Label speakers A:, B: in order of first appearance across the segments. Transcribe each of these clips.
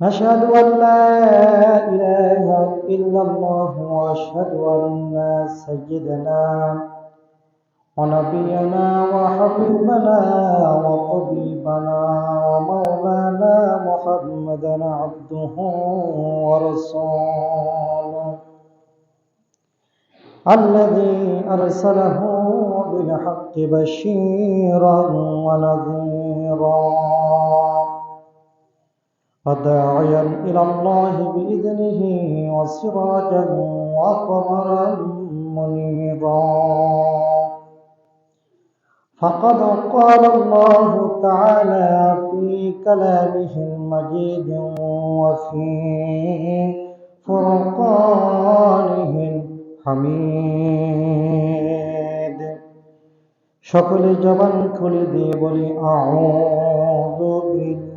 A: نشهد أن لا إله إلا الله وأشهد أن سيدنا ونبينا وحبيبنا وطبيبنا ومولانا محمدا عبده ورسوله الذي أرسله بالحق بشيرا ونذيرا. وداعيا إلى الله بإذنه وسراجا وقمرا منيرا فقد قال الله تعالى في كلامه المجيد وفي فرقانه الحميد সকলে জবান খুলে দিয়ে বলি আউযু বিল্লাহি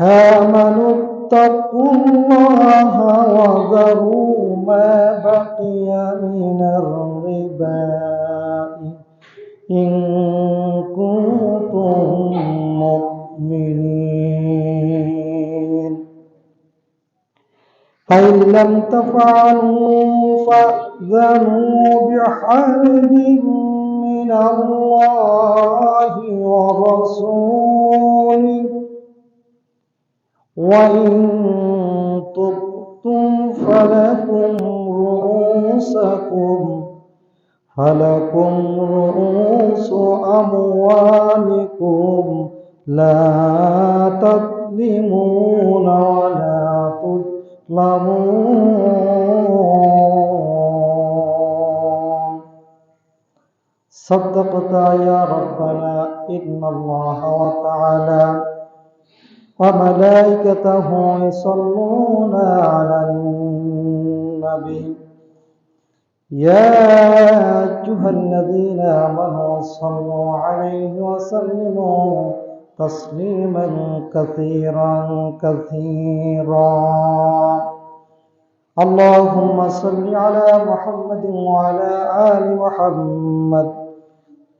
A: آمنوا اتقوا الله وذروا ما بقي من الربا إن كنتم مؤمنين. فإن لم تفعلوا فأذنوا بحرب من الله ورسوله وإن تبتم فلكم رؤوسكم فلكم رؤوس أموالكم. لا تظلمون ولا تظلمون. صدقت يا ربنا إن الله وتعالى وملائكته يصلون على النبي. يا أيها الذين آمنوا صلوا عليه وسلموا تسليما كثيرا كثيرا. اللهم صل على محمد وعلى آل محمد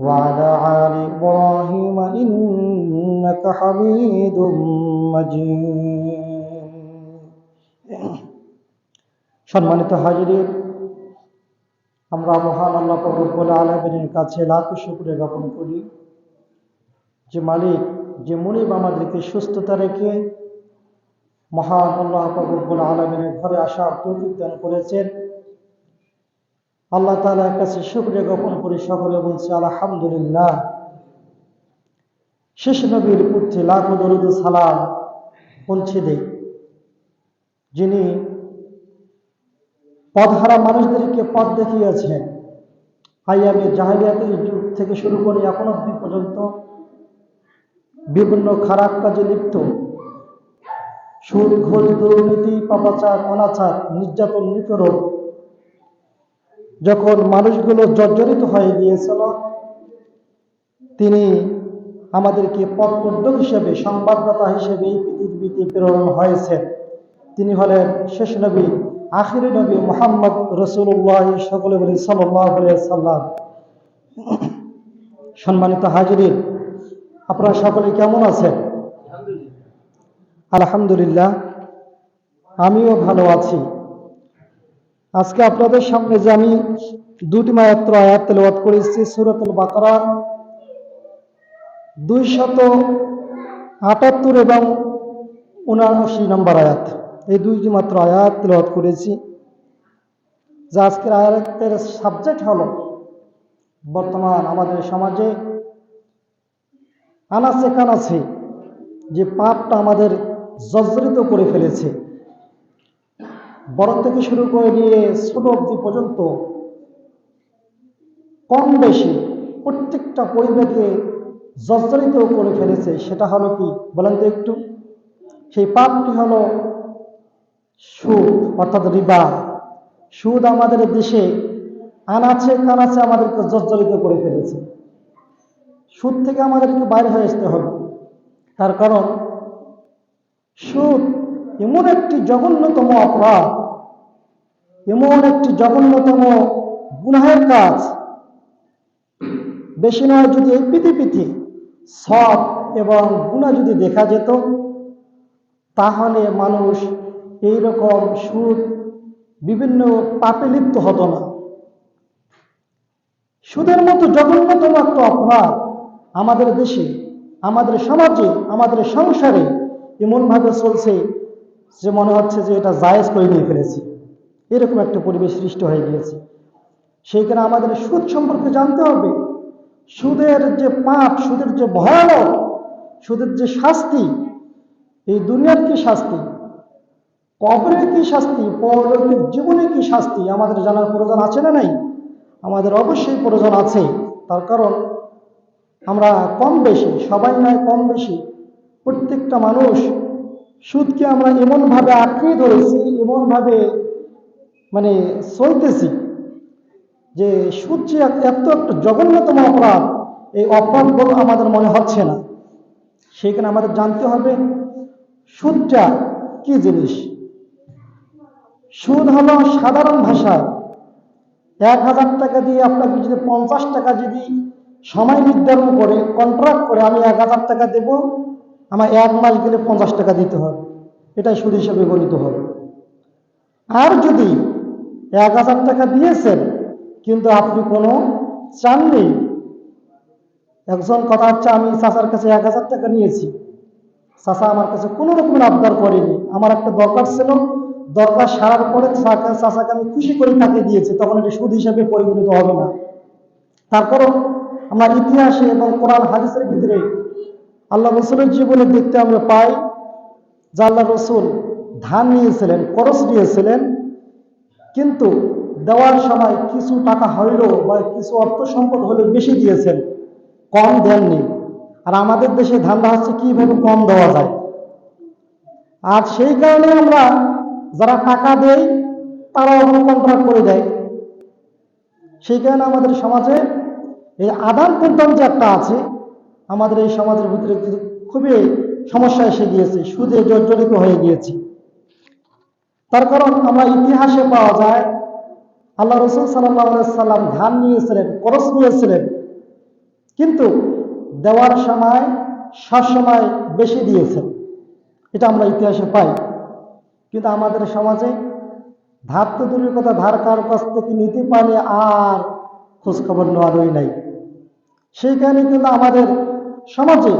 A: وعلى آل إبراهيم إنك حميد مجيد সম্মানিত হাজির আমরা মহান আল্লাহ রব্বুল আলমিনের কাছে লাখো শুক্রিয়া জ্ঞাপন করি যে মালিক যে মুনিব আমাদেরকে সুস্থতা রেখে মহান আল্লাহ রব্বুল আলমিনের ঘরে আসার তৌফিক দান করেছেন আল্লাহ তালার কাছে শুক্রিয়া জ্ঞাপন করি সকলে বলছে, আলহামদুলিল্লাহ। শেষ নবীর পুত্রে লাখো দরুদ সালাম পৌঁছে দেয় যিনি পথহারা মানুষদেরকে পথ দেখিয়েছেন, আইয়ামে জাহিলিয়াতের যুগ থেকে শুরু করে এখন অব্দি পর্যন্ত বিভিন্ন খারাপ কাজে লিপ্ত। সুদ, ঘোষ, দুর্নীতি, পাপাচার, অনাচার, নির্যাতন, নিপীড়ন যখন মানুষগুলো জর্জরিত হয়ে গিয়েছিল, তিনি আমাদেরকে পথপ্রদক হিসেবে, সংবাদদাতা হিসেবে এই পৃথিবীতে প্রেরণ হয়েছে তিনি হলেন শেষ নবী, আখির নবী মোহাম্মদ রসুল্লাহ সকলে বলি সাল্লাম সম্মানিত হাজিরিন, আপনারা সকলে কেমন আছেন? আলহামদুলিল্লাহ, আমিও ভালো আছি। আজকে আপনাদের সামনে যে আমি দুটি মাত্র আয়াত তেলাওয়াত করেছি, সুরাতুল বাকারা। দুই শত আটাত্তর এবং উনআশি নম্বর আয়াত। এই দুইটি মাত্র আয়াত তেলাওয়াত করেছি। যা আজকের আয়াতের সাবজেক্ট হল বর্তমান আমাদের সমাজে আনাচে কানাচে যে পাপটা আমাদের জর্জরিত করে ফেলেছে। বড় থেকে শুরু করে নিয়ে ছোট অবধি পর্যন্ত কম বেশি প্রত্যেকটা পরিবেশকে জর্জরিত করে ফেলেছে, সেটা হলো কি? বলেন তো একটু। সেই পাপটি হলো সুদ, অর্থাৎ রিবা। সুদ আমাদের দেশে আনাচে কানাচে আমাদেরকে জর্জরিত করে ফেলেছে। সুদ থেকে আমাদেরকে বাইরে হয়ে আসতে হবে। তার কারণ, সুদ এমন একটি জঘন্যতম অপরাধ, এমন একটি জঘন্যতম গুনাহের কাজ। বেশি নয়, যদি এই পৃথিবীতে সব এবং গুণা যদি দেখা যেত, তাহলে মানুষ এই রকম সুদ, বিভিন্ন পাপে লিপ্ত হতো না। সুদের মতো জঘন্যতম একটা অপরাধ আমাদের দেশে, আমাদের সমাজে, আমাদের সংসারে এমনভাবে চলছে যে মনে হচ্ছে যে এটা জায়েজ করে নিয়ে ফেলেছি। এরকম একটা পরিবেশ সৃষ্টি হয়ে গিয়েছে। সেইখানে আমাদের সুদ সম্পর্কে জানতে হবে। সুদের যে পাপ, সুদের যে ভয়ানক সুদের যে শাস্তি, এই দুনিয়ার কি শাস্তি? কবরের কি শাস্তি? পরলৌকিক জীবনে কি শাস্তি? আমাদের জানার প্রয়োজন আছে না নাই? আমাদের অবশ্যই প্রয়োজন আছে। তার কারণ আমরা কম বেশি, সবাই নয় কম বেশি। প্রত্যেকটা মানুষ সুদকে আমরা এমনভাবে আঁকড়ে ধরেছি, এমনভাবে মানে চলতেছি যে সুদ যে এত একটা জঘন্যতম অপরাধ, এই অপরাধগুলো আমাদের মনে হচ্ছে না। সেইখানে আমাদের জানতে হবে, সুদটা কি জিনিস? সুদ হলো সাধারণ ভাষায় এক হাজার টাকা দিয়ে আপনাকে যদি পঞ্চাশ টাকা যদি সময় নির্ধারণ করে কন্ট্রাক্ট করে, আমি এক হাজার টাকা দেব আমার এক মাস গেলে পঞ্চাশ টাকা দিতে হবে। এটাই সুদ হিসেবে গণিত হবে। আর যদি এক হাজার টাকা দিয়েছেন, কিন্তু আপনি কোনো চাননি একজন কথা হচ্ছে, আমি চাচার কাছে এক হাজার টাকা নিয়েছি। চাচা আমার কাছে কোনো রকমের আবদার করেনি। আমার একটা দরকার ছিল, দরকার সারার পরে চাচাকে আমি খুশি করে তাকে দিয়েছি, তখন এটা সুদ হিসাবে পরিগণিত হবে না। তারপরও আমরা ইতিহাসে এবং কোরআন, হাদিসের ভিতরে আল্লাহ রসুলের জীবনে দেখতে আমরা পাই যে আল্লাহ রসুল ধান নিয়েছিলেন করস নিয়েছিলেন, কিন্তু দেওয়ার সময় কিছু টাকা হইল বা কিছু অর্থ সম্পদ হলে বেশি দিয়েছেন, কম দেননি। আর আমাদের দেশে ধান্দা হচ্ছে কীভাবে কম দেওয়া যায়? আর সেই কারণে আমরা যারা টাকা দেই তারা কন্ট্রাক্ট করে দেয়। সেই কারণে আমাদের সমাজে এই আদান প্রদান যে একটা আছে আমাদের এই সমাজের ভিতরে খুবই সমস্যা এসে গিয়েছে, সুদে জর্জরিত হয়ে গিয়েছি। তার কারণ আমরা ইতিহাসে পাওয়া যায়, আল্লাহ রসুল সাল্লাম ধান নিয়েছিলেন করস নিয়েছিলেন, কিন্তু দেওয়ার সময় সবসময় বেশি দিয়েছেন। এটা আমরা ইতিহাসে পাই। কিন্তু আমাদের সমাজে ধার তো দূরের কথা, ধার কার কাছ থেকে নিতে পারলে আর খোঁজখবর নেওয়ারই নাই। সেই কারণে কিন্তু আমাদের সমাজে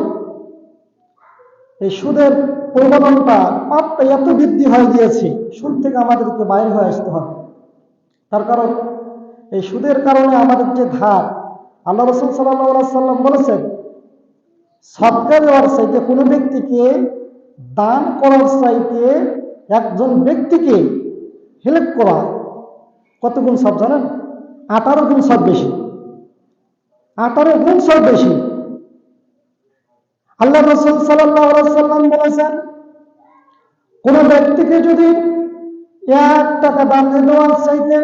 A: এই সুদের প্রবণতা পাপটা এত বৃদ্ধি হয়ে গিয়েছে, সুদ থেকে আমাদেরকে বাইরে হয়ে আসতে হবে। তার কারণ, এই সুদের কারণে আমাদের যে ধার, আল্লাহ রসুল সাল্লাম বলেছেন সৎকার দেওয়ার চাইতে কোনো ব্যক্তিকে দান করার চাইতে একজন ব্যক্তিকে হেল্প করা কত গুণ সব জানেন? আঠারো গুণ সব বেশি। আঠারো গুণ সব বেশি। আল্লাহ রসুল সাল্লাম বলেছেন, কোন ব্যক্তিকে যদি এক টাকা দান দেওয়ার চাইতে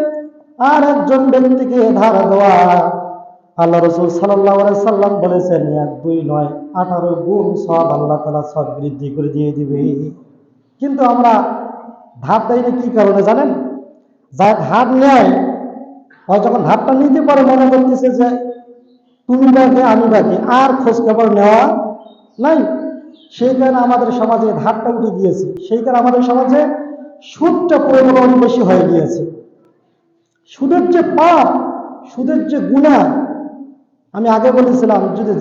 A: আর একজন ব্যক্তিকে ধার দেওয়া আল্লাহ রসুল সাল্লাম বলেছেন, এক, দুই, নয়, আঠারো গুণ সব আল্লাহ তালা সব বৃদ্ধি করে দিয়ে দিবে। কিন্তু আমরা ধার দেয় না কি কারণে জানেন? যা ধার নেয় হয় যখন ধারটা নিতে পারে, মনে করতেছে যে, তুমি ডাকে আমি ডাকে আর খোঁজ খবর নেওয়া নাই। সেই কারণে আমাদের সমাজে ধারটা উঠে গিয়েছে। সেই কারণে আমাদের সমাজে সুদটা পরিমাণ বেশি হয়ে গিয়েছে। সুদের যে পাপ, সুদের যে গুণা, আমি আগে বলেছিলাম, যদি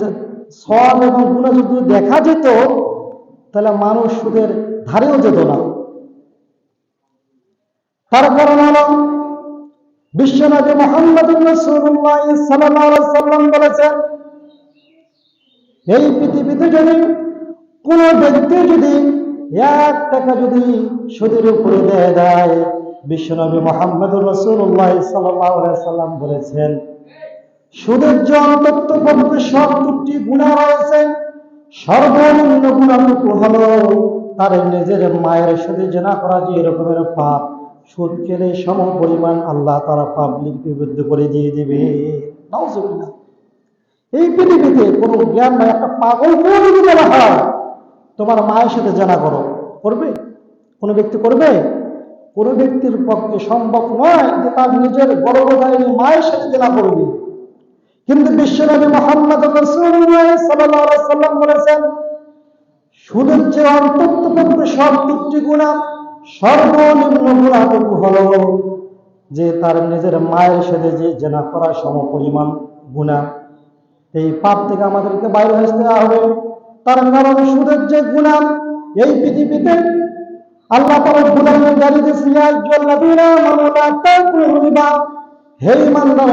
A: সব এবং গুণা যদি দেখা যেত, তাহলে মানুষ সুদের ধারেও যেত না। তার কারণ হল বিশ্বনবী মোহাম্মদ সাল্লাম বলেছেন এই পৃথিবীতে যদি কোন ব্যক্তি যদি এক টাকা যদি সুদের উপরে দেয় দেয়, বিশ্বনবী মোহাম্মদ রসুল্লাহ সাল্লাম বলেছেন, সুদের যে অন্তত পক্ষে সত্তরটি গুণা রয়েছে, সর্বনিম্ন গুণাটুকু তার নিজের মায়ের সাথে জেনা করা যে এরকমের পাপ, সুদ খেলে সম পরিমাণ আল্লাহ তারা পাবলিক বিরুদ্ধে করে দিয়ে দিবে নাউজুবিল্লাহ। এই পৃথিবীতে কোনো জ্ঞান নাই, একটা পাগল কেউ যদি হয়, তোমার মায়ের সাথে জানা করো। করবে? কোনো ব্যক্তি করবে? কোনো ব্যক্তির পক্ষে সম্ভব নয় যে তার নিজের বড় গর্ভধারিণী মায়ের সাথে জানা করবে। কিন্তু বিশ্বনবী মোহাম্মদ সাল্লাম বলেছেন সুদের যে অন্তত পক্ষে সত্তরটি গুণা সর্বনিম্ন গুণাটুকু হলো যে তার নিজের মায়ের সাথে যে জেনা করা সম পরিমাণ গুণা। এই পাপ থেকে আমাদেরকে বাইরে আসতে হবে। তার কারণ সুদের যে গুণা এই পৃথিবীতে আল্লাহ হে ইমানদার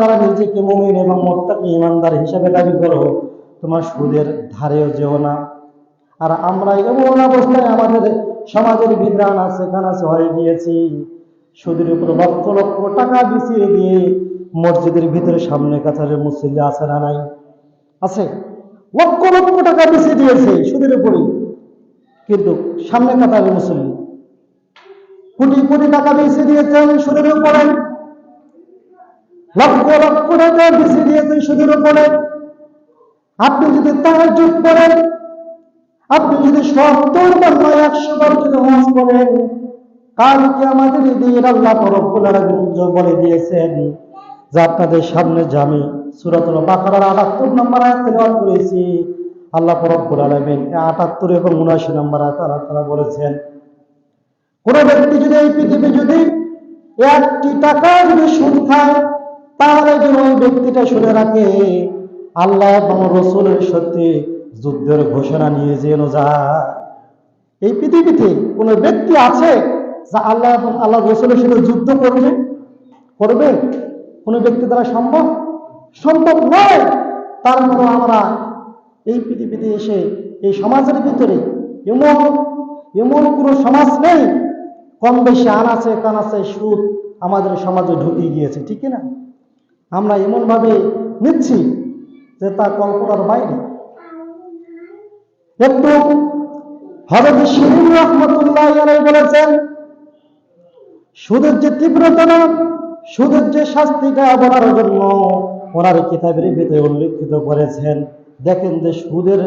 A: যারা নিজেকে মুমিন এবং মোত্তাকি ইমানদার হিসেবে দাবি করো। তোমার সুদের ধারেও যেও না। আর আমরা এমন অবস্থায় আমাদের সমাজের বিধান আছে কানাচে হয়ে গিয়েছি। সুদের উপর লক্ষ লক্ষ টাকা বিছিয়ে দিয়ে মসজিদের ভিতরে সামনে কাছারে মুসল্লি আছে না নাই? আছে। লক্ষ লক্ষ টাকা বিছিয়ে দিয়েছে সুদের উপরে। কিন্তু সামনে কাতারে মুসল্লি। কোটি কোটি টাকা বিছিয়ে দিয়েছেন সুদের উপরে। লক্ষ লক্ষ টাকা বিছিয়ে দিয়েছেন সুদের উপরে। আপনি যদি তাহার যোগ করেন আপনি যদি সত্তর নয় একশো বার যদি হজ করেন কালকে আমাদের দিন আল্লাহ বলে দিয়েছেন যে আপনাদের সামনে জামি সূরাতুল বাকারার 78 নম্বর আয়াত করেছি, আল্লাহ রব্বুল আলামিন 78 এবং 79 নম্বর আয়াত আল্লাহ তাআলা বলেছেন, কোন ব্যক্তি যদি এই পৃথিবী যদি একটি টাকা যদি সুদ খায়, তাহলে যদি ওই ব্যক্তিটা শুনে রাখে, আল্লাহ এবং রসুলের সত্যি যুদ্ধের ঘোষণা নিয়ে যেন যায়। এই পৃথিবীতে কোন ব্যক্তি আছে যা আল্লাহ এবং আল্লাহ রসুলের সাথে যুদ্ধ করবে করবে? কোন ব্যক্তি দ্বারা সম্ভব? সম্ভব নয়। তারপর আমরা এই পৃথিবীতে এসে, এই সমাজের ভিতরে এমন এমন কোনো সমাজ নেই। কম বেশি আনাচে কানাচে সুদ আমাদের সমাজে ঢুকে গিয়েছে, ঠিক না? আমরা এমনভাবে নিচ্ছি যে তা কল্পনার বাইরে। একটু হজরত শিরিন রহমতুল্লাহ বলেছেন সুদের যে তীব্রতা সুদের যে শাস্তিটা বলার জন্য ওনার কিতাবের ভিতরে উল্লেখিত করেছেন। দেখেন যে সুদের,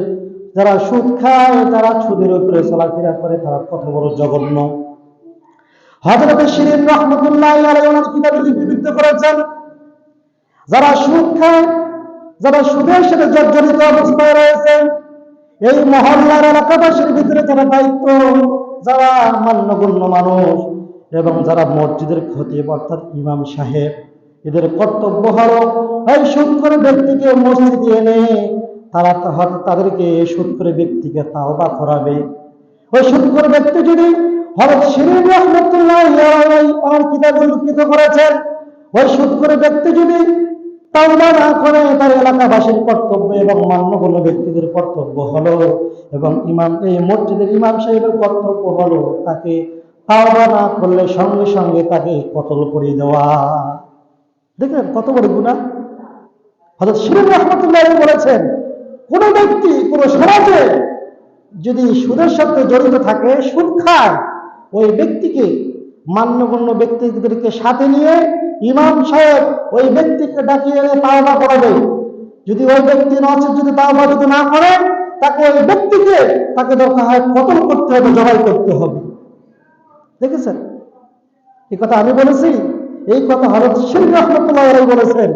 A: যারা সুদ খায় যারা সুদের উপরে চলাফেরা করে, তারা কত বড় জঘন্য। হজরত শিরিন রহমতুল্লাহ ওনার কিতাবে লিপিবদ্ধ করেছেন, যারা সুদ খায়, যারা সুদের সাথে জর্জরিত অবস্থায় রয়েছে, এই মহল্লার এলাকাবাসীর ভিতরে যারা দায়িত্ব, যারা মান্যগণ্য মানুষ এবং যারা মসজিদের ক্ষতি অর্থাৎ ইমাম সাহেব, এদের কর্তব্য হল, এই সুদ করে ব্যক্তিকে মসজিদে এনে তারা তাহলে তাদেরকে সুদ করে ব্যক্তিকে তাওবা করাবে। ওই সুদ করে ব্যক্তি যদি হরত শিরিন রহমতুল্লাহ আমার কিতাবে উল্লিখিত করেছেন, ওই সুদ করে ব্যক্তি যদি তাওবা না করে, তার এলাকাবাসীর কর্তব্য এবং মান্যগণ্য ব্যক্তিদের কর্তব্য হলো এবং ইমাম, এই মসজিদের ইমাম সাহেবের কর্তব্য হলো তাকে তাওবা না করলে সঙ্গে সঙ্গে তাকে কতল করে দেওয়া। দেখলেন কত বড় গুণা? রহমতুল্লাহ বলেছেন, কোন ব্যক্তি কোন সমাজে যদি সুদের সাথে জড়িত থাকে, সুদ খায়, ওই ব্যক্তিকে, মান্যগণ্য ব্যক্তিদেরকে সাথে নিয়ে ইমাম সাহেব ওই ব্যক্তিকে ডাকিয়ে এনে তাওবা করাবে। যদি ওই ব্যক্তি নচেত যদি তাওবা যদি না করে, তাকে ওই ব্যক্তিকে তাকে দরকার হয় কতল করতে হবে, জবাই করতে হবে। দেখেছেন? এই কথা আমি বলেছি। এই কথা হরত শির রহমতুল্লাহ বলেছেন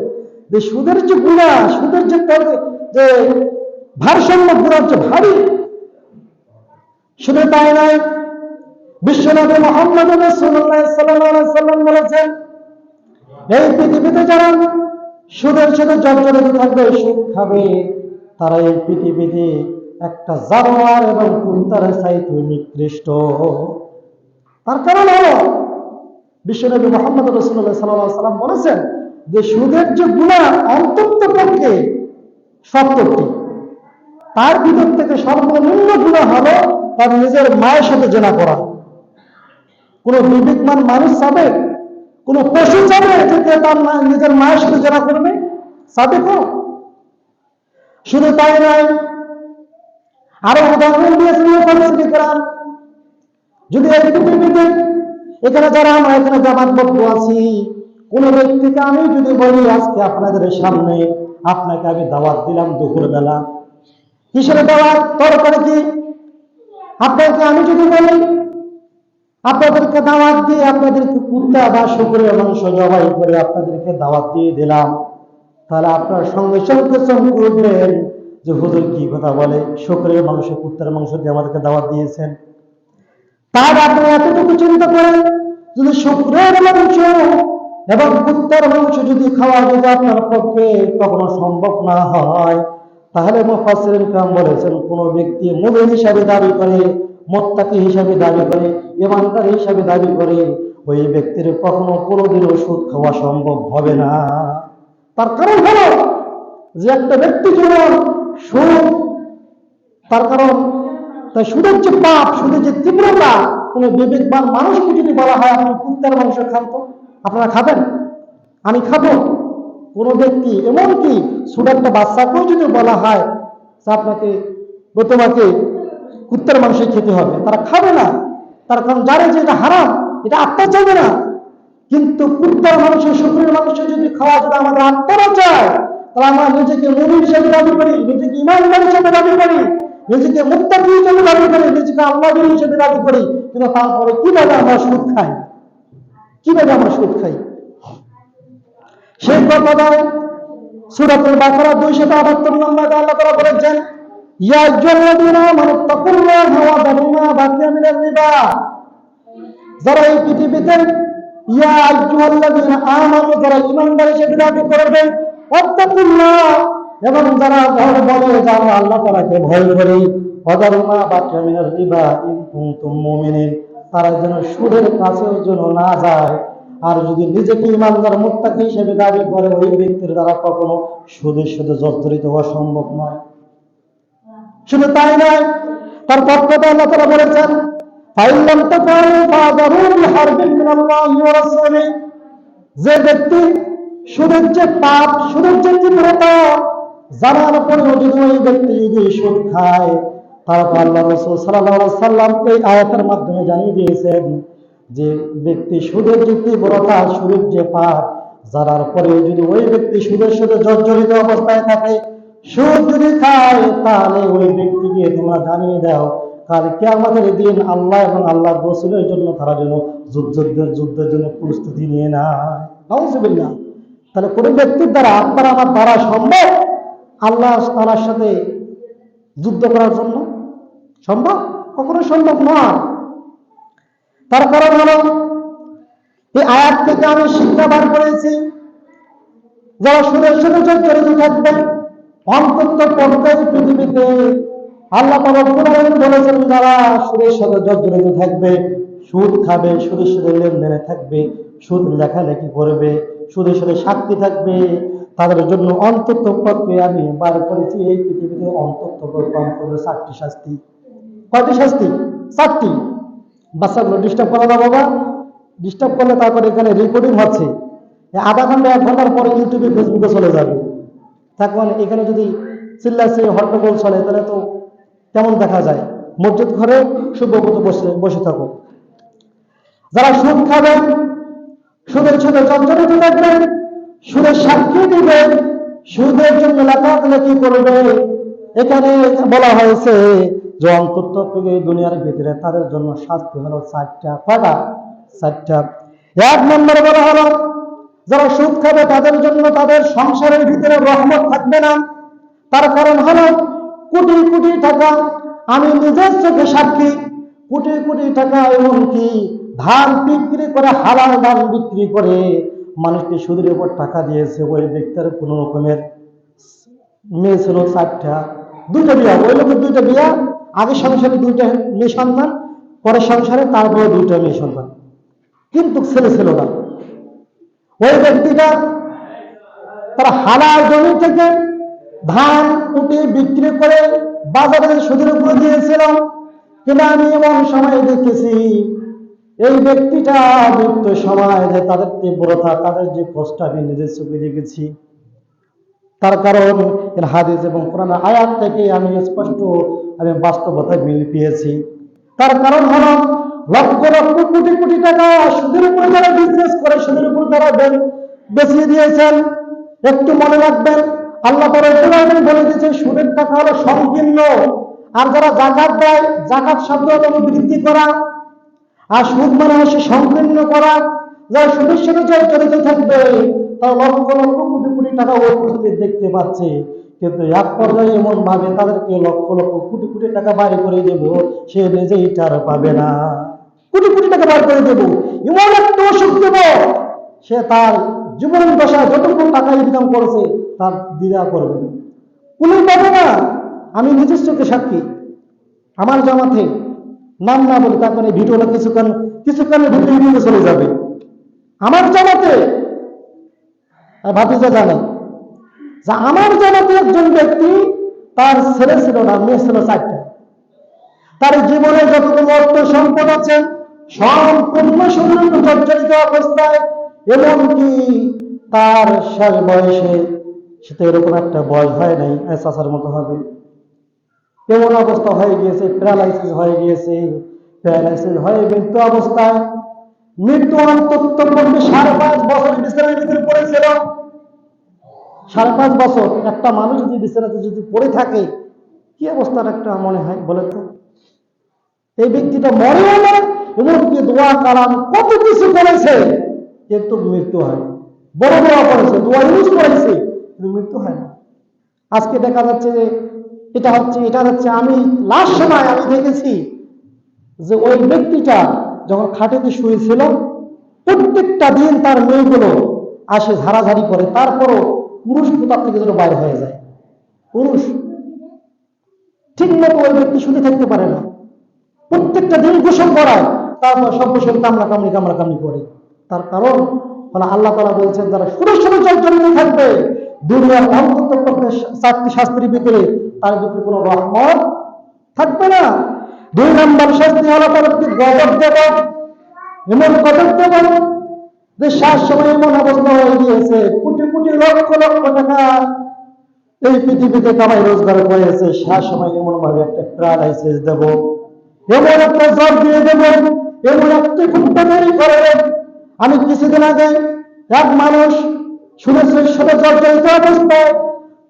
A: যে সুদের যে গুণা, সুদের যে যে ভারসাম্য গুণা হচ্ছে ভারী শুধু তাই নয় বিশ্বনবী মোহাম্মদ সাল্লাম বলেছেন, এই পৃথিবীতে যারা সুদের সাথে জর্জরিত থাকবে, সুদ খাবে, তারা এই পৃথিবীতে একটা জানোয়ার এবং কুন্তার চাইতে নিকৃষ্ট। তার কারণ হলো বিশ্বনবী মোহাম্মদ রসুল্লাহ সাল্লাহ সাল্লাম বলেছেন যে সুদের যে গুণা অন্তত পক্ষে সত্তরটি তার ভিতর থেকে সর্বনিম্ন গুণা হলো তার নিজের মায়ের সাথে জেনা করা। কোন বিবেকমান মানুষ চাবে কোন পশু চাবে যে তার নিজের মায়ের সাথে জেনা করবে? চাবে কেউ শুধু তাই নয়, আরও উদাহরণ দিয়েছেন যদি এই পৃথিবীতে এখানে যারা আমরা, এখানে জামাতবদ্ধ আছি, কোন ব্যক্তিকে আমি যদি বলি, আজকে আপনাদের সামনে আপনাকে আমি দাওয়াত দিলাম দুপুর বেলা কিসের দাওয়াত? তরকারি কি? আপনাকে আমি যদি বলি, আপনাদেরকে দাওয়াত দিয়ে আপনাদেরকে কুত্তা বা শুকুরের মাংস জবাই করে আপনাদেরকে দাওয়াত দিয়ে দিলাম। তাহলে আপনার সঙ্গে সঙ্গে চমকে উঠবেন যে হুজুর কি কথা বলে? শুকুরের মাংস, কুত্তার মাংস দিয়ে আমাদেরকে দাওয়াত দিয়েছেন। তার আপনি এতটুকু চিন্তা করেন, যদি শুক্রের মাংস এবং কুত্তার মাংস যদি খাওয়া যদি আপনার পক্ষে কখনো সম্ভব না হয়, তাহলে মুফাসসিরিন কাম বলেছেন, কোন ব্যক্তি মুমিন হিসাবে দাবি করে, মোত্তাকি হিসাবে দাবি করে, ইমানদার হিসাবে দাবি করে, ওই ব্যক্তির কখনো কোনোদিন ওষুধ খাওয়া সম্ভব হবে না। তার কারণ হলো যে একটা ব্যক্তি যেমন সুদ তার কারণ তাই সুদের যে পাপ, সুদের যে তীব্রতা, কোন বিবেকবান মানুষকে যদি বলা হয় আপনি কুত্তার মাংস খান তো, আপনারা খাবেন? আমি খাব। কোন ব্যক্তি, এমনকি ছোট একটা বাচ্চাকেও যদি বলা হয় যে আপনাকে তোমাকে কুত্তার মাংস খেতে হবে, তারা খাবে না। তার কারণ জানে যে এটা হারাম, এটা আত্মা চাবে না। কিন্তু কুত্তার মাংস, শুক্রের মাংস যদি খাওয়া যদি আমাদের আত্মারা চায়, তাহলে আমরা নিজেকে মুমিন হিসেবে দাবি করি, নিজেকে ইমানদার হিসেবে দাবি করি। নিজেকে মুক্তাকি হিসেবে দাবি করি, নিজেকে আল্লাহ হিসেবে দাবি করি, কিন্তু তারপরে কীভাবে আমরা সুদ খাই? কীভাবে আমরা সুদ খাই? সেই কথা দাও সুরাতুল বাকারা দুইশত আটাত্তর নম্বর আল্লাহ তারা বলেছেন যারা এই পৃথিবীতে এবং যারা ভয় বলে, যারা আল্লাহ তাআলাকে ভয় করে ওয়াদারু মা বাকিয়া রিবা মুমিনিন, তারা যেন সুদের কাছেও যেন না যায়। আর যদি নিজেকে ইমানদার মুত্তাকি হিসেবে দাবি করে, ওই ব্যক্তির দ্বারা কখনো সুদের সাথে জর্জরিত হওয়া সম্ভব নয়। শুধু তাই নয়, তার পক্ষতে আল্লাহ তারা বলেছেন যে ব্যক্তি সুদের যে পাপ, সুদের যে তীব্রতা পরেও যদি ওই ব্যক্তি যদি খায় তারপর আল্লাহ রসুল সাল্লাহ সাল্লাম এই আয়াতের মাধ্যমে জানিয়ে দিয়েছেন যে ব্যক্তি সুদের যে তীব্রতা যে পাপ পরেও যদি ওই ব্যক্তি সুদের সাথে জর্জরিত অবস্থায় থাকে, সুদ যদি খায়, তাহলে ওই ব্যক্তিকে তোমরা জানিয়ে দাও কে আমাদের দিন আল্লাহ এবং আল্লাহ রসুলের জন্য তারা যেন যুদ্ধের যুদ্ধের জন্য প্রস্তুতি নিয়ে নেয়। তাহলে কোন ব্যক্তির দ্বারা আপনার, আমার দ্বারা সম্ভব? আল্লাহ তালার সাথে যুদ্ধ করার জন্য সম্ভব? কখনো সম্ভব নয়। তার কারণ এই আয়াত থেকে আমি শিক্ষা বার করেছি, যারা সুরের সাথে জড়িত থাকবে, অন্তত পর্যায়ে পৃথিবীতে আল্লাহ বলেছেন, যারা সুরের সাথে জড়িত থাকবে, সুদ খাবে সুদের সাথে লেনদেনে থাকবে, সুদ লেখালেখি করবে সুদের সাথে সাক্ষী থাকবে তাদের জন্য অন্তত পক্ষে আমি বার করেছি। এই পৃথিবীতে অন্তত চারটি শাস্তি। কয়টি শাস্তি? চারটি। বাচ্চাগুলো ডিস্টার্ব করা না বাবা। ডিস্টার্ব করলে তারপরে এখানে রেকর্ডিং হচ্ছে। আধা ঘণ্টা, এক ঘণ্টার পরে ইউটিউবে ফেসবুকে চলে যাবে। তখন এখানে যদি চিল্লাচ্ছে হট্টগোল চলে, তাহলে তো কেমন দেখা যায়? মসজিদ ঘরে শুভবত বসে বসে থাকো। যারা সুদ খাবেন সুদের সাথে চঞ্চলিত থাকবেন সুদের সাক্ষী দিবেন সুদের জন্য লেখালেখি করবে। এখানে বলা হয়েছে যে অন্তত দুনিয়ার ভিতরে তাদের জন্য শাস্তি হলো চারটা কয়টা চারটা। এক নম্বর বলা হলো, যারা সুদ খাবে তাদের জন্য তাদের সংসারের ভিতরে রহমত থাকবে না। তার কারণ হলো কোটি কোটি টাকা আমি নিজের চোখে সাক্ষী, কোটি কোটি টাকা এমনকি ধান বিক্রি করে, হালাল ধান বিক্রি করে মানুষকে সুদের উপর টাকা দিয়েছে, ওই ব্যক্তির কোনো রকমের মেয়ে ছিল, চারটা, দুইটা বিয়া, ওই লোকের দুইটা বিয়া, আগে সংসারে দুইটা মেয়ে সন্তান পরের সংসারে তারপরে দুইটা মেয়ে সন্তান। কিন্তু ছেলে ছিল না। ওই ব্যক্তিটা তারা হালাল জমি থেকে ধান উঠে বিক্রি করে বাজারে সুদের উপরে দিয়েছিল। কিন্তু আমি এমন সময় দেখেছি এই ব্যক্তিটা মৃত্যু সময় যে তাদের তীব্রতা, তাদের যে কষ্ট আমি নিজের চোখে দেখেছি, তার কারণ এর হাদিস এবং কোরআন আয়াত থেকে আমি স্পষ্ট আমি বাস্তবতা মিল পেয়েছি। তার কারণ হলো লক্ষ লক্ষ কোটি কোটি টাকা সুদের উপর যারা বিজনেস করে, সুদের উপর তারা বেচিয়ে দিয়েছেন, একটু মনে রাখবেন, আল্লাহ তারা বলে দিয়েছে, সুদের টাকা হলো সংকীর্ণ। আর যারা জাকাত দেয়, জাকাত শব্দ বৃদ্ধি করা। আর সুদ মানে হচ্ছে সংকীর্ণ করা, যারা সুদের সাথে জড়িত থাকবে, তারা লক্ষ লক্ষ কোটি কোটি টাকা উপস্থিত দেখতে পাচ্ছে। কিন্তু এক পর্যায়ে এমন ভাবে তাদেরকে লক্ষ লক্ষ কোটি কোটি টাকা বাড়ি করে দেব, সে নিজেই তার পাবে না। কোটি কোটি টাকা বাড়ি করে দেব, এমন একটা ওষুধ দেব, সে তার জীবন দশায় যতটুকু টাকা ইনকাম করেছে, তার দ্বিধা করবে না। কোন পাবে না। আমি নিজের চোখে সাক্ষী। আমার জামাতে নাম না বলে তারপরে ভিডিওটা কিছুক্ষণ, কিছুক্ষণের ভিতরে ভিডিও চলে যাবে। আমার জামাতে ভাতিজা জানে যে আমার জামাতে একজন ব্যক্তি, তার ছেলে ছিল না, মেয়ে ছিল চারটা। তার জীবনে যতটুকু অর্থ সম্পদ আছে সম্পূর্ণ সুন্দর জর্জরিত অবস্থায়, এমনকি তার শেষ বয়সে, সে তো এরকম একটা বয়স হয় নাই চাষার মতো হবে। এমন অবস্থা হয়ে গিয়েছে? প্যারালাইসিস হয়ে গিয়েছে। প্যারালাইসিস হয়ে মৃত্যু অবস্থায়। মৃত্যু অন্তত পক্ষে সাড়ে পাঁচ বছর বিছানার ভিতরে পড়েছিল, সাড়ে পাঁচ বছর একটা মানুষ যদি বিছানাতে যদি পড়ে থাকে, কি অবস্থার একটা মনে হয় বলে তো? এই ব্যক্তিটা মরেও না এমনকি দোয়া কালাম, কত কিছু করেছে, কিন্তু মৃত্যু হয়। বড় দোয়া করেছে, দোয়া ইউজ করেছে, কিন্তু মৃত্যু হয় না আজকে দেখা যাচ্ছে যে এটা হচ্ছে এটা হচ্ছে, আমি লাস্ট সময় আমি দেখেছি যে ওই ব্যক্তিটা যখন খাটেতে শুয়েছিল, প্রত্যেকটা দিন তার মেয়েগুলো আসে ঝাড়াঝাড়ি করে, তারপরও পুরুষ তার থেকে যেন বাইরে হয়ে যায়। পুরুষ ঠিক মতো ওই ব্যক্তি শুনে থাকতে পারে না। প্রত্যেকটা দিন গোসল করায়, তারপর সব গোসল কামড়া কামড়ি কামড়া কামড়ি করে। তার কারণ মানে আল্লাহ তালা বলছেন, যারা সুরের সুরে চঞ্চলিত থাকবে দুনিয়ার অন্তত চারটি শাস্ত্রীর ভিতরে তার ভিতরে কোনো রহমত থাকবে না। দুই নম্বর শাস্তি হলো তাদেরকে গজব দেব এমন গজব দেব যে শ্বাস সময় এমন অবস্থা হয়ে গিয়েছে, কোটি কোটি লক্ষ লক্ষ টাকা এই পৃথিবীতে কামাই রোজগার করেছে শ্বাস সময় এমন ভাবে একটা প্রাণ প্যারালাইসিস দেব, এমন একটা জব দিয়ে দেব, এমন একটা কুম্পানি করে আমি কিছুদিন আগে এক মানুষ সাথে জর্জরিত অবস্থায়।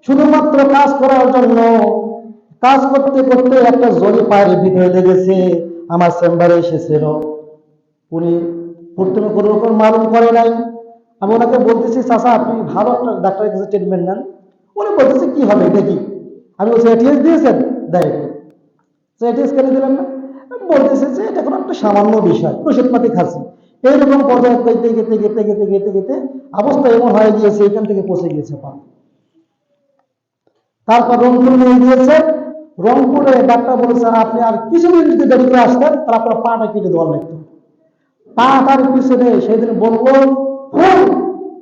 A: শুধুমাত্র কাজ করার জন্য, কাজ করতে করতে একটা জরি পায়ের ভিতরে লেগেছে, আমার চেম্বারে এসেছিল। উনি প্রথমে কোনো রকম মালুম করে নাই। আমি ওনাকে বলতেছি, চাচা, আপনি ভালো একটা ডাক্তারের কাছে ট্রিটমেন্ট নেন। উনি বলতেছে, কি হবে দেখি আমি বলছি এটিএস দিয়েছেন? দেয় এটিএস কেন দিলেন না? বলতেছে যে, এটা কোনো একটা সামান্য বিষয়। ওষুধপাতি খাচ্ছি। এইরকম পর্যায়ে গেতে গেতে গেতে গেতে গেতে গেতে অবস্থা এমন হয়ে গিয়েছে, এখান থেকে পৌঁছে গিয়েছে পা। তারপর রংপুর নিয়ে গিয়েছে। রংপুরে ডাক্তার বলেছে, আপনি আর কিছুদিন যদি দেরি করে আসতেন, তাহলে আপনার পাটা কেটে দেওয়ার লাগতো। পা তার পিছনে সেদিন বলব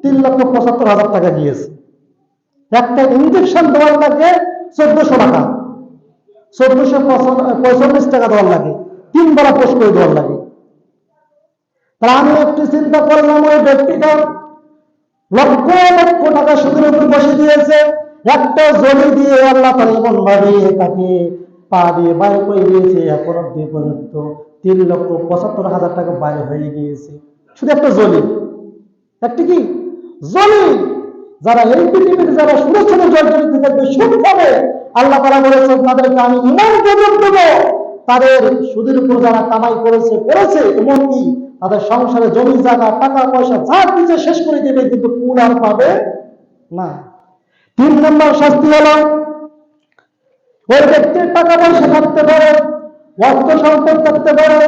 A: তিন লক্ষ পঁচাত্তর হাজার টাকা দিয়েছে। একটা ইঞ্জেকশন দেওয়ার লাগে চোদ্দশো টাকা। চোদ্দশো পঁয়তাল্লিশ টাকা দেওয়ার লাগে। তিন বেলা পোস্ট করে দেওয়ার লাগে। তাহলে আমি একটু চিন্তা করলাম ওই ব্যক্তিটা। লক্ষ লক্ষ টাকা সুদের উপর বসে দিয়েছে। একটা জমি দিয়ে আল্লাহ এমন ভাবে তাকে পা দিয়ে বাইর করে দিয়েছে। পর্যন্ত তিন লক্ষ পঁচাত্তর হাজার টাকা বাইরে হয়ে গিয়েছে। শুধু একটা জমি। একটি কি? জমি! যারা এই পৃথিবীতে যারা সুরক্ষিত জর্জরিত থাকবে সুদ আল্লাহ তারা বলেছেন, তাদেরকে আমি ইমান দেব। তাদের সুদের উপর যারা কামাই করেছে করেছে, এমনকি তাদের সংসারে জমি, জায়গা, টাকা, পয়সা, যা কিছু শেষ করে দেবে, কিন্তু কুল আর পাবে না। তিন নম্বর শাস্তি হলো, ওই ব্যক্তির টাকা পয়সা থাকতে পারে, অর্থ সম্পদ থাকতে পারে,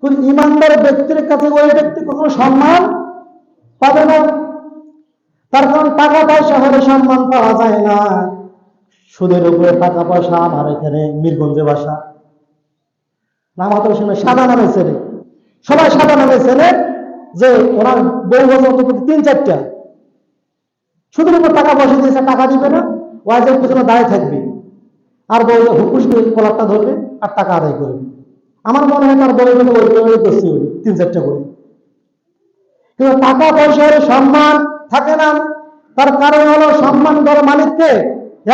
A: কিন্তু ইমানদার ব্যক্তির কাছে ওই ব্যক্তি কখনো সম্মান পাবে না। তার কারণ টাকা পয়সা হলে সম্মান পাওয়া যায় না। সুদের উপরে টাকা পয়সা আমার এখানে মিরগঞ্জে বাসা। নাম অত শুনে সাদা নামে ছেলে। সবাই সাদা নামে ছেলে যে ওনার বউ বছর অন্তত তিন চারটা। উপর টাকা পয়সা দিয়েছে, টাকা দিবে না ওয়াজের পিছনে দাঁড়িয়ে থাকবে। আর বউ হুকুস করে কলারটা ধরবে আর টাকা আদায় করবে। আমার মনে হয় তার বলে বলে ওই ওই করছে তিন চারটা করে কিন্তু টাকা পয়সার সম্মান থাকে না। তার কারণ হলো সম্মান দেওয়ার মালিককে।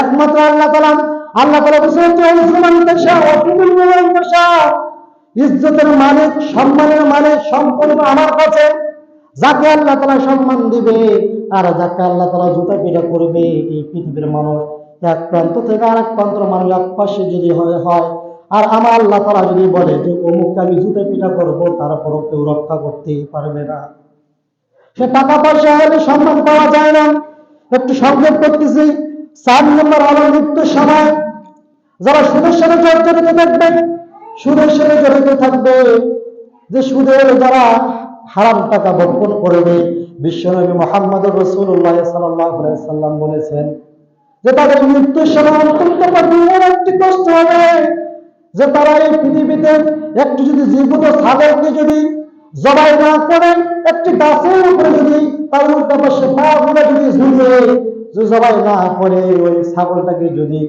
A: একমাত্র আল্লাহ তালা আল্লাহ তালা বলছে ইজ্জতের মালিক সম্মানের মালিক সম্পূর্ণ আমার কাছে। যাকে আল্লাহ তালা সম্মান দিবে, আর যাকে আল্লাহ তালা জুতা পিটা করবে, এই পৃথিবীর মানুষ। এক প্রান্ত থেকে আর এক প্রান্ত মানুষ এক পাশে যদি হয় আর আমার আল্লাহ তালা যদি বলে যে, অমুককে আমি জুতা পিটা করব, তারপরও কেউ রক্ষা করতেই পারবে না। সে টাকা পয়সা হলে সম্মান পাওয়া যায় না। একটু সংক্ষেপ করতেছি। চার নম্বর হলো মৃত্যুর সময় যারা সাথে জড়িত থাকবে সুদের সাথে জড়িত থাকবে, যে সুদের যারা হারাম টাকা বক্ষণ করবে। বিশ্বনবী মোহাম্মদ রসুল্লাহ সাল্লাম বলেছেন যে তাদের মৃত্যুর সময় অত্যন্ত একটি কষ্ট হবে, যে তারা এই পৃথিবীতে একটু যদি জীবিত সাগরকে যদি জবাই না করেন, একটি গাছের উপরে যদি তার উল্টা পাশে পা গুলো যদি ঝুলিয়ে যে জবাই না করে ওই ছাগলটাকে যদি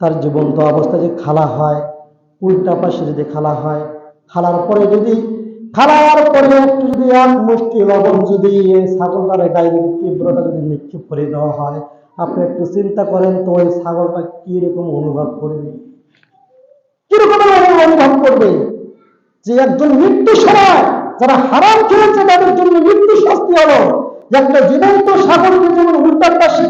A: তার জীবন্ত অবস্থা যে খালা হয় উল্টা পাশে যদি খালা হয়, খালার পরে যদি, খালার পরে একটু যদি এক মুষ্টি লবণ যদি ছাগলটার গায়ে যদি তীব্রতা যদি নিক্ষেপ করে দেওয়া হয়, আপনি একটু চিন্তা করেন তো ওই ছাগলটা কীরকম অনুভব করবে? কীরকম অনুভব করবে? যে একজন মৃত্যু সময় যারা হারাম তাদের জন্য মৃত্যু শাস্তি হলো। একটা জীবন্ত সাগরকে যেমন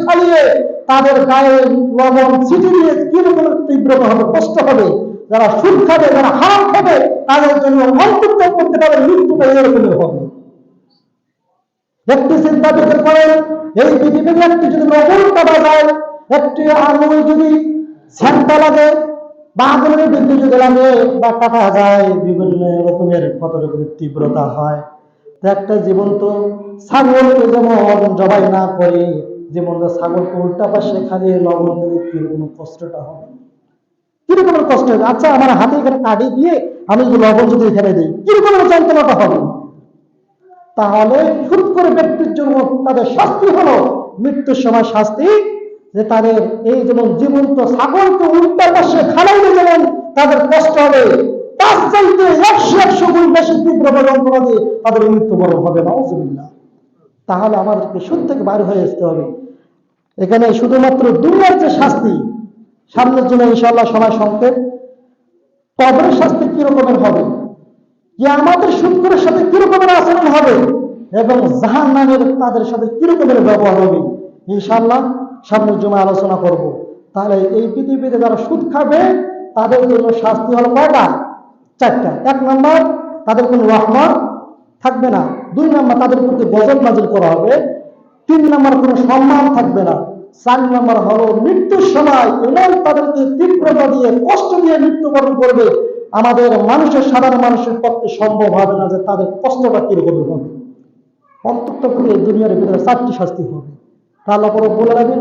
A: খালিয়ে তাদের গায়ে লবণ ছিটি দিয়ে কীরকম তীব্রতা হবে, কষ্ট হবে যারা সুদ খাবে, যারা হারাম খাবে, তাদের জন্য অন্তর্ত করতে পারে মৃত্যুটা এরকমই হবে। একটি চিন্তা করতে পারেন এই পৃথিবীতে একটি যদি লবণ পাওয়া যায় একটি আঙুল যদি স্যান্টা লাগে, বা আগুনের বিদ্যুৎ যদি লাগে, বা কাটা যায়, বিভিন্ন রকমের কত রকমের তীব্রতা হয়, তো একটা জীবন্ত ছাগলকে যেমন জবাই না করে, যেমন ছাগলকে উল্টা পাশে খালিয়ে লবণ দিলে কীরকম কষ্টটা হবে? কীরকম কষ্ট হবে আচ্ছা আমার হাতে এখানে কাটি দিয়ে আমি যদি লবণ যদি এখানে দিই কীরকম যন্ত্রণাটা হবে? তাহলে হুট করে ব্যক্তির জন্য তাদের শাস্তি হলো মৃত্যুর সময় শাস্তি, যে তাদের এই যেমন জীবন্ত ছাগলকে উল্টা পাশে খালাইলে যেমন তাদের কষ্ট হবে, তার চাইতে একশো একশো গুণ বেশি তীব্র যন্ত্রণা দিয়ে তাদের মৃত্যুবরণ হবে নজবিল্লা তাহলে আমাদেরকে সুদ থেকে বাইর হয়ে আসতে হবে। এখানে শুধুমাত্র দুনিয়ার যে শাস্তি সামনের জন্য ইনশাল্লাহ সময় সংক্ষেপ কবরের শাস্তি কি রকমের হবে? যে আমাদের শুক্রের সাথে কি রকমের আচরণ হবে? এবং জাহান নামের তাদের সাথে কি রকমের ব্যবহার হবে? ইনশাল্লাহ সামনের জন্য আলোচনা করব। তাহলে এই পৃথিবীতে যারা সুদ খাবে, তাদের জন্য শাস্তি হলো কয়টা? চারটা। এক নম্বর, তাদের কোনো রহমত থাকবে না। দুই নম্বর, তাদের প্রতি গজব নাজিল করা হবে। তিন নম্বর, কোনো সম্মান থাকবে না। চার নম্বর হলো, মৃত্যুর সময় এমন তাদেরকে তীব্রতা দিয়ে কষ্ট দিয়ে মৃত্যুবরণ করবে। আমাদের মানুষের, সাধারণ মানুষের পক্ষে সম্ভব হবে না যে তাদের কষ্টটা কীরকম হবে। অন্তত করে দুনিয়ার ভিতরে চারটি শাস্তি হবে। তাহলে পরে বলে রাখেন